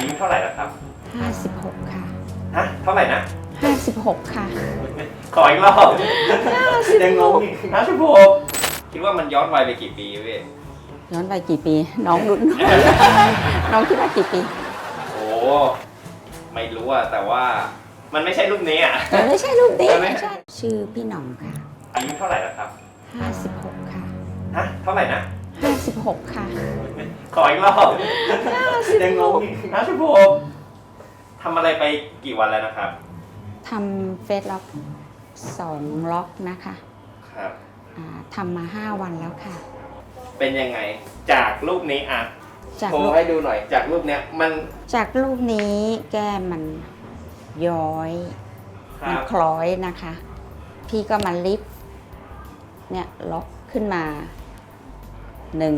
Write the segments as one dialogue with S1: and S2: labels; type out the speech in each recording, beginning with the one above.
S1: อายุเท่าไหร่แล้วครับ
S2: 56 ค่ะ
S1: ฮะเท่าไหร่นะ
S2: 56 ค่ะ
S1: ขออีกรอบยังงงอีกห้าสิบหกคิดว่ามันย้อนวัยไปกี่ปีเว้ย
S2: ย้อนไปกี่ปี น้องรุ่น น้องคิดว่ากี่ปี
S1: โอ้ไม่รู้อะแต่ว่ามันไม่ใช่รูปนี้อะ
S2: เออไม่ใช่ลูกเด็ก
S1: ใช่ไหม
S2: ไม่ใช่ชื่อพี่หน่องค่ะ
S1: อายุเท่าไหร่แล้วครับ
S2: 56 ค่ะ
S1: ฮะเท่าไหร่นะ
S2: 56 ค่ะ
S1: ขออีกรอบยังงงอีกห้าสิบหกทำอะไรไปกี่วันแล้วนะครับ
S2: ทำเฟซล็อกสองล็อกนะคะ
S1: ครับ
S2: อ่าทำมา 5 วันแล้วค่ะ
S1: เป็นยังไง จากรูปนี้อะ
S2: จาก
S1: โช
S2: รู
S1: ว์
S2: ป
S1: ให้ดูหน่อย จากรูปเนี้ยมัน
S2: จากรูปนี้แก้มมันย้อย
S1: ค
S2: มัน
S1: รับ
S2: คล้อยนะคะ พี่ก็มาลิฟต์เนี่ยล็อกขึ้นมา หนึ่ง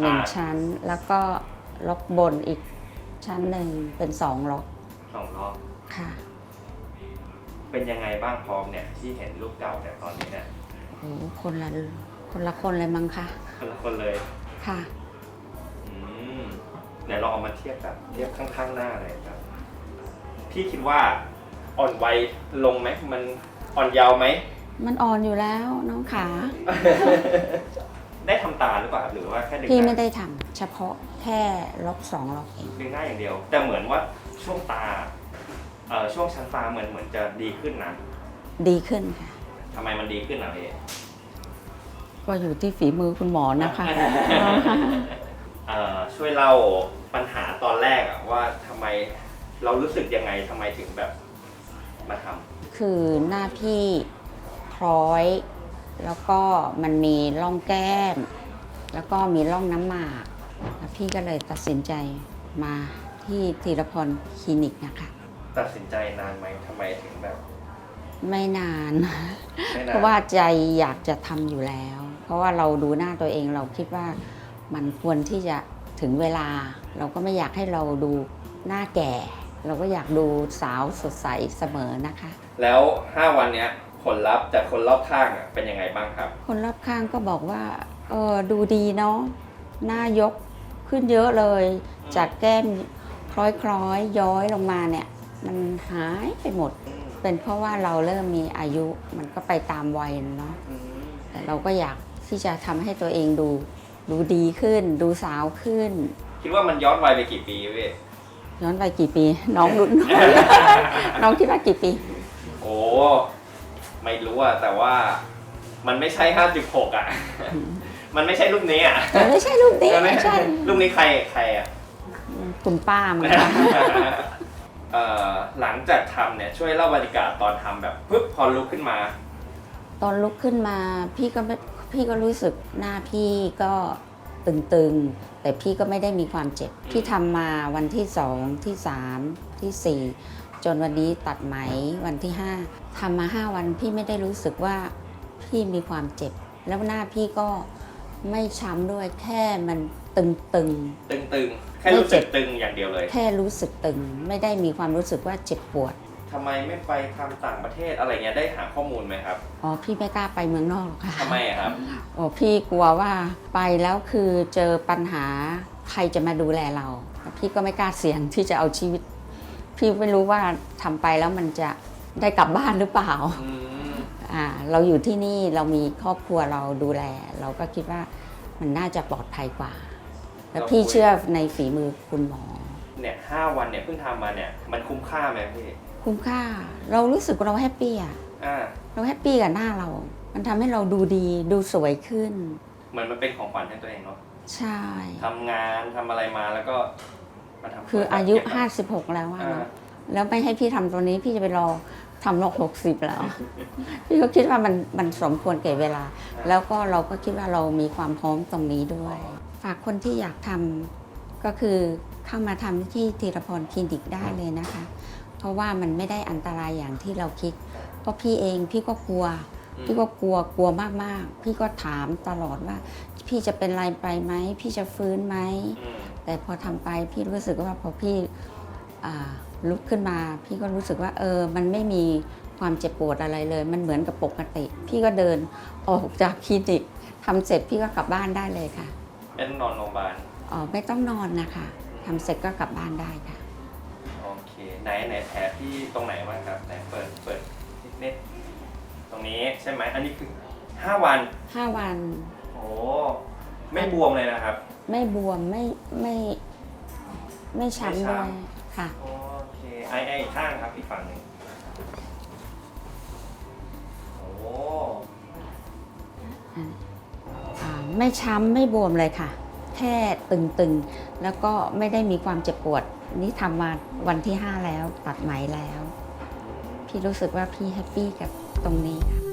S2: หนึ่งชั้น แล้วก็ล็อกบนอีกชั้นหนึ่งเป็นสองล็อก
S1: สองรอบ
S2: ค่ะ
S1: เป็นยังไงบ้างพร้อมเนี่ยที่เห็นรูปเก่าเนี่ยตอนนี้เนี่ย
S2: โอ้โหคนละคนละคนเลยมั้งคะ
S1: คนละคนเลย
S2: ค่ะ
S1: อืมเดี๋ยวเราเอามาเทียบแบบเทียบข้างๆหน้าเลยครับพี่คิดว่าอ่อนวัยลงไหมมันอ่อนเยาว์ไหม
S2: มันอ่อนอยู่แล้วน้องขา
S1: ได้ทำตาหรือเปล่าหรือว่าแค่ดึง
S2: พี่
S1: ห
S2: ไม่
S1: น้า
S2: ได้ทำเฉพาะแค่ล็อกสองล็อกเอง
S1: ดึงหน้าอย่างเดียว แต่เหมือนว่าช่วงตาเอ่อช่วงชั้นตาเหมือนเหมือนจะดีขึ้นนะ
S2: ดีขึ้นค่ะ
S1: ทำไมมันดีขึ้นอะพี่
S2: ก็อยู่ที่ฝีมือคุณหมอนะคะ
S1: เอ่อช่วยเล่าปัญหาตอนแรกอะว่าทำไมเรารู้สึกยังไงทำไมถึงแบบมาทำ
S2: คือหน้าพี่คล้อย แล้วก็มันมีร่องแก้ม แล้วก็มีร่องน้ำหมากแล้วพี่ก็เลยตัดสินใจมาที่ธีรพรคลินิกนะคะ
S1: ตัดสินใจนานไหมทำไมถึงแบบ
S2: ไม่นาน
S1: ไม่
S2: เพ
S1: นาน
S2: ราะว่าใจอยากจะทำอยู่แล้ว เพราะว่าเราดูหน้าตัวเองเราคิดว่ามันควรที่จะถึงเวลา เราก็ไม่อยากให้เราดูหน้าแก่ เราก็อยากดูสาวสดใสเสมอนะคะ
S1: แล้ว 5 วันเนี้ย ผลลัพธ์จากคนรอบข้างอะเป็นยังไงบ้างครับ
S2: คนรอบข้างก็บอกว่าเออดูดีเนาะหน้ายกขึ้นเยอะเลย จากแก้มคล้อยคล้อยๆย้อยลงมาเนี่ย มันหายไปหมด เป็นเพราะว่าเราเริ่มมีอายุมันก็ไปตามวัยเนาะแต่เราก็อยากที่จะทำให้ตัวเองดู ดูดีขึ้น ดูสาวขึ้น
S1: คิดว่ามันย้อนวัยไปกี่ปีเว้ย
S2: ย้อนไปกี่ปี น้องรุ่น น้องคิดว่ากี่ปี
S1: โอ้ ไม่รู้อะแต่ว่ามันไม่ใช่ห้าสิบหกอะมันไม่ใช่รูปนี้อะ
S2: เออไม่ใช่ลูกเด็ก
S1: ใช่ไหม
S2: ไม่ใช่
S1: รูปนี้ใครใครอะ
S2: คุณป้ามั้งคะ
S1: เอ่อหลังจากทำเนี่ยช่วยเล่าบรรยากาศตอนทำแบบปึ๊บพอลุกขึ้นมา
S2: ตอนลุกขึ้นมาพี่ก็ไม่พี่ก็รู้สึกหน้าพี่ก็ตึงๆ แต่พี่ก็ไม่ได้มีความเจ็บพี่ทำมาวันที่สองที่สามที่สี่ จนวันนี้ตัดไหมวันที่ห้าทำมาห้าวันพี่ไม่ได้รู้สึกว่าพี่มีความเจ็บ แล้วหน้าพี่ก็ไม่ช้ำด้วยแค่มันตึง
S1: ตึงๆแค่รู้สึกตึงอย่างเดียวเลย
S2: ๆแค่รู้สึกตึง ไม่ได้มีความรู้สึกว่าเจ็บปวด
S1: ทำไมไม่ไปทำต่างประเทศอะไรเงี้ยได้หาข้อมูลไหมครับ
S2: อ๋อพี่ไม่กล้าไปเมืองนอกหรอกค่ะ
S1: ทำไมอะครับ
S2: โอ้พี่กลัวว่าไปแล้วคือเจอปัญหาใครจะมาดูแลเรา พี่ก็ไม่กล้าเสี่ยงที่จะเอาชีวิต พี่ไม่รู้ว่าทำไปแล้วมันจะได้กลับบ้านหรือเปล่า
S1: อืม
S2: อ่า เราอยู่ที่นี่เรามีครอบครัวเราดูแล เราก็คิดว่ามันน่าจะปลอดภัยกว่า แล้วพี่เชื่อในฝีมือคุณหมอ
S1: เนี่ยห้าวันเนี่ยเพิ่งทำมาเนี่ยมันคุ้มค่าไหมพี่
S2: คุ้มค่า เรารู้สึกว่าเราแฮปปี้อะ
S1: อ่า
S2: เราแฮปปี้กับหน้าเรา มันทำให้เราดูดีดูสวยขึ้น
S1: เหมือนมันเป็นของขวัญให้ตัวเองเนาะ
S2: ใช่
S1: ทำงานทำอะไรมาแล้วก็ มาทำ
S2: คืออายุ
S1: เก็บไว้
S2: 56 แล้วอะ
S1: อ่า
S2: เนาะแล้วไม่ให้พี่ทำตัวนี้พี่จะไปรอทำรอบหกสิบแล้ว พี่ก็คิดว่ามันมันสมควรเก่เวลา แล้วก็เราก็คิดว่าเรามีความพร้อมตรงนี้ด้วย ฝากคนที่อยากทำก็คือเข้ามาทำที่ธีรพรคลินิกได้เลยนะคะ เพราะว่ามันไม่ได้อันตรายอย่างที่เราคิดเพราะพี่เองพี่ก็กลัว พี่ก็กลัวกลัวมากๆ พี่ก็ถามตลอดว่า พี่จะเป็นไรไปไหม พี่จะฟื้นไหม
S1: อืม
S2: แต่พอทำไปพี่รู้สึกว่าพอพี่อ่าลุกขึ้นมา พี่ก็รู้สึกว่าเออมันไม่มีความเจ็บปวดอะไรเลย มันเหมือนกับปกติ พี่ก็เดินออกจากคลินิกทำเสร็จพี่ก็กลับบ้านได้เลยค่ะ
S1: เป็นนอนโรงพยาบาล
S2: อ๋อไม่ต้องนอนนะคะ
S1: อืม
S2: ทำเสร็จก็กลับบ้านได้ค่ะ
S1: โอเคไหนไหนแผลที่ตรงไหนบ้างครับไหนเปิดเปิดนิดๆตรงนี้ใช่ไหมอันนี้คือ5วัน
S2: 5วัน
S1: โอ้ไม่บวมเลยนะครับ
S2: ไม่บวมไม่ไม่ไม่ช้ำ
S1: ไม่
S2: ด้วย
S1: ช้
S2: ค่ะ
S1: โอเค ไอไออีกข้างครับอีกฝั่งหนึ่งโอ้
S2: อ่าไม่ช้ำไม่บวมเลยค่ะ แค่ตึงๆ แล้วก็ไม่ได้มีความเจ็บปวด นี่ทำมาวันที่ 5 แล้วตัดไหมแล้ว พี่รู้สึกว่าพี่แฮปปี้กับตรงนี้ค่ะ